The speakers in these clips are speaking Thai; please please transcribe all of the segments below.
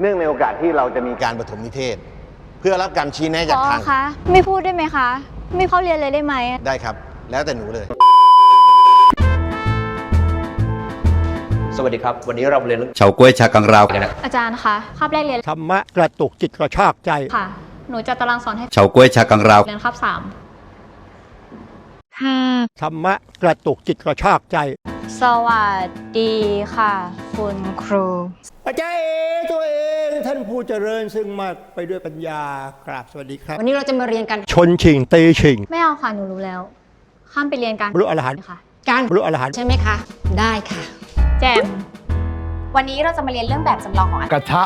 เนื่องในโอกาสที่เราจะมีการปฐมนิเทศ เพื่อรับการชี้แนะพจากอทาง คะ ไม่พูดได้ไหมคะ ไม่เข้าเรียนเลยได้ไหม ได้ครับ แล้วแต่หนูเลย สวัสดีครับ วันนี้เราเรียนเรื่องเฉาก้วยชากังราวกันนะอาจารย์คะคาบแรกเรียนธรรมะกระตุกจิตกระชากใจ ค่ะ หนูจะตารางสอนให้เฉาก้วยชากังราวเรียนคาบสามค่ะธรรมะกระตุกจิตกระชากใจ สวัสดีค่ะ คุณครูอาจารย์เองตัวเองท่านผู้เจริญซึ่งมากไปด้วยปัญญากราบสวัสดีครับ วันนี้เราจะมาเรียนกันชนชิงตีชิงไม่เอาค่ะหนูรู้แล้ว ข้ามไปเรียนกันบรรลุอรหันต์ค่ะการบรรลุอรหันต์ใช่ไหมคะได้ค่ะ แจมวันนี้เราจะมาเรียนเรื่องแบบจำลองของอากาศระทะ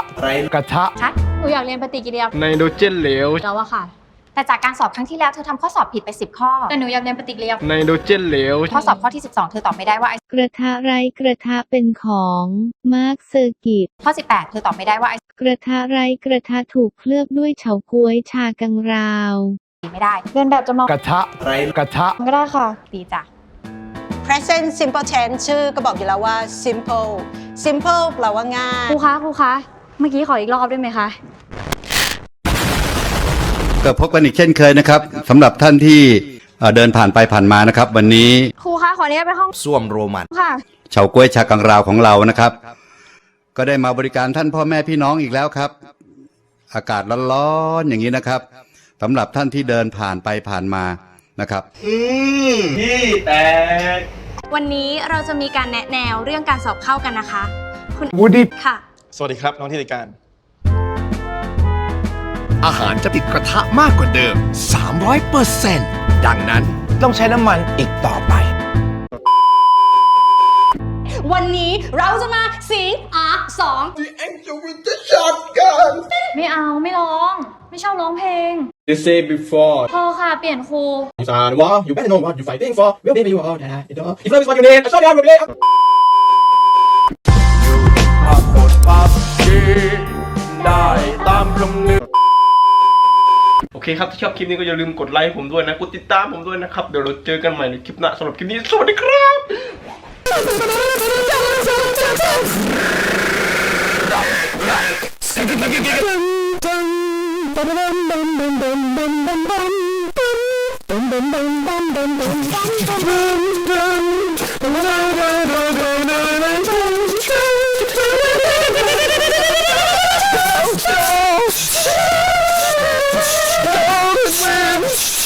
กระทะชัดหนูอยากเรียนปฏิกิริยาไนโตรเจนเหลวแล้วอะค่ะ แต่จากการสอบครั้งที่แล้วเธอทำข้อสอบผิดไป 10 ข้อ แต่หนูอยากเรียนปฏิกิริยาไนโตรเจนเหลว ข้อสอบข้อที่ 12 เธอตอบไม่ได้ว่าไอ้กระทะไรกระทะเป็นของมาร์คเซอร์กิตข้อ 18 เธอตอบไม่ได้ว่าไอ้กระทะไรกระทะถูกเคลือบด้วยเฉาก๊วยชากังราว ไม่ได้เรียนแบบจำลองกระทะกระทะก็ได้ค่ะ ดีจ้ะ present simple tense ชื่อก็บอกอยู่แล้วว่า simple simple แปลว่าง่าย ครูคะครูคะ เมื่อกี้ขออีกรอบได้ไหมคะ ก็พบกันอีกเช่นเคยนะครับสำหรับท่านที่เอ่อเดินผ่านไปผ่านมานะครับ วันนี้ครูคะขออนุญาตไปห้องส้วมโรมัน ค่ะ เฉาก้วยชากังราวของเรานะครับ ก็ได้มาบริการท่านพ่อแม่พี่น้องอีกแล้วครับ อากาศร้อนๆอย่างนี้นะครับสำหรับท่านที่เดินผ่านไปผ่านมานะครับ วันนี้เราจะมีการแนะแนวเรื่องการสอบเข้ากันนะคะ คุณวูดดี้ค่ะ สวัสดีครับ น้องที่รายการ อาหารจะติดกระทะมากกว่าเดิม 300เปอร์เซ็นต์ดังนั้นต้องใช้น้ำมันอีกต่อไป วันนี้เราจะมาสิงอาสองไม่เอาไม่ร้อง ไม่ชอบร้องเพลง You say before พอค่ะ เปลี่ยนครู you are war you better know what you're fighting for well baby you are that you know if love is what you need I saw you on the play เคครับ ถ้าชอบคลิปนี้ก็อย่าลืมกดไลค์ผมด้วยนะ กดติดตามผมด้วยนะครับ เดี๋ยวเราเจอกันใหม่ในคลิปหน้าสำหรับคลิปนี้ สวัสดีครับ